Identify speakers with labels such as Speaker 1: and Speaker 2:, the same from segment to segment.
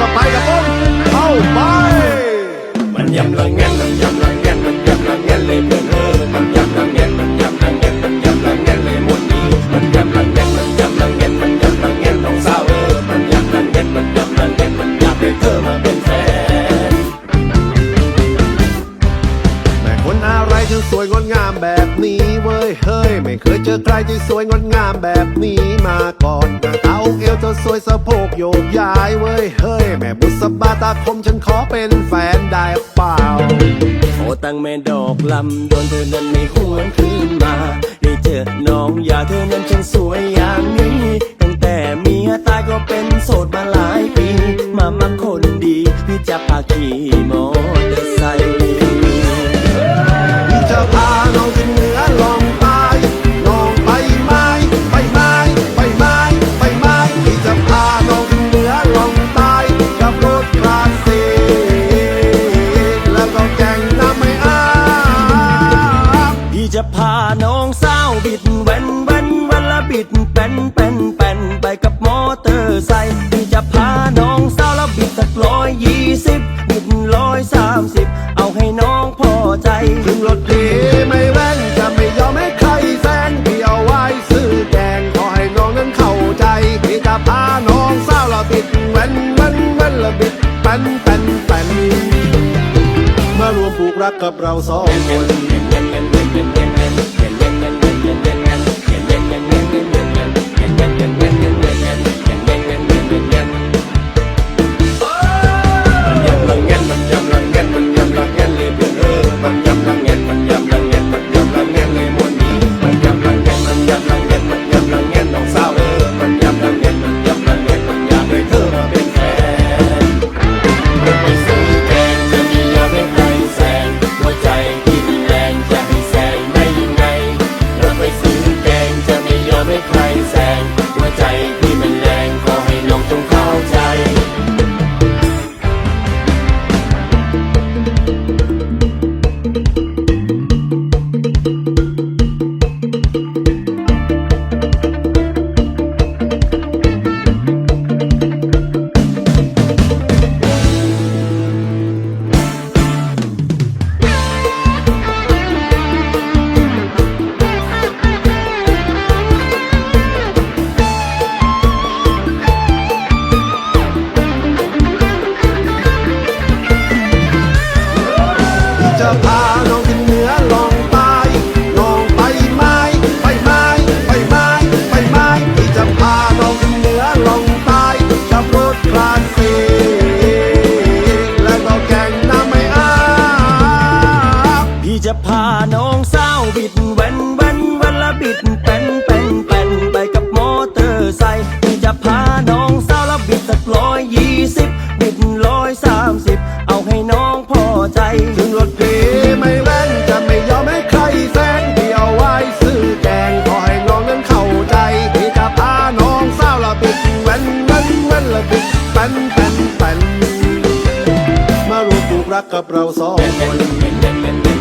Speaker 1: ก็ไปกับผมเข้าไป
Speaker 2: มันยำละแงนมันยำละแงนมันยำละแงนเลยเพื่อนเออมันยำละแงนมันยำละแงนมันยำละแงนเลยหมดนี้มันยำละแงนมันยำละแงนมันยำละแงนน้องสาวเออมันยำละแงนมันยำละแงนมันยากได้เธอมาเป็นแฟน
Speaker 1: แม่คนอะไรถึงสวยงดงามแบบ เจอใครที่สวยงดงามแบบนี้มาก่อนหน้าตาอกเอวเธอสวยสะโพกโยกย้ายเว้ยเฮ้ย แม่บุษบาตาคมฉันขอเป็นแฟนได้เปล่า
Speaker 2: โอตั้งแม่ดอกลำโดนเธอนั้นไม่หวนคืนมา องสา
Speaker 1: วบิ
Speaker 2: ดแวนแวนวันละบิดเป็นเป็นเป็นไปกับมอเตอร์ไซค์พี่จะพาน้องสาวแล้วบิดสักร้อยยี่สิบบิดร้อยสามสิบเอาให้น้องพอใจ
Speaker 1: ถึงรถดีไม่แว่นจะไม่ยอมให้ใครแซงพี่เอาไว้ซื้อแกงขอให้น้องนั้นเข้าใจพี่จะพาน้องสาวละบิดแว่นแว่นแว่นละบิดเป็นเป็นเป็นมารวมผูกรักกับเราสองคน
Speaker 2: จะ
Speaker 1: พาน้องขึ้นเหนือลองใต้น้องไปไม้ไปไม้ไปไม้ไปไม้ที่จะพาน้องขึ้นเหนือลองใต้กับรถคลาสสิกและก็แกงน้ำไม่อาบ
Speaker 2: พี่จะพาน้องสาวบิดแวนแวนวันละบิดเป็นเป็นเป็นไปกับมอเตอร์ไซค์พี่จะพาน้องสาวแล้วบิดสักร้อยยี่สิบบิดร้อยสามสิบเอาให้น้องพอใจ
Speaker 1: ป็นปันปัน มารวมปลูกรักกับเราสองคน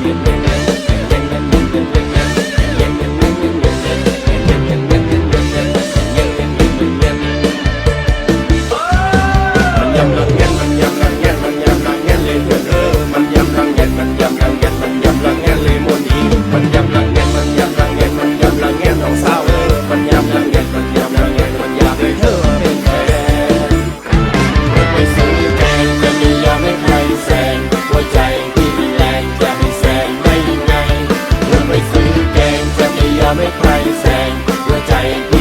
Speaker 2: ไม่ใครแซงหัวใจพี่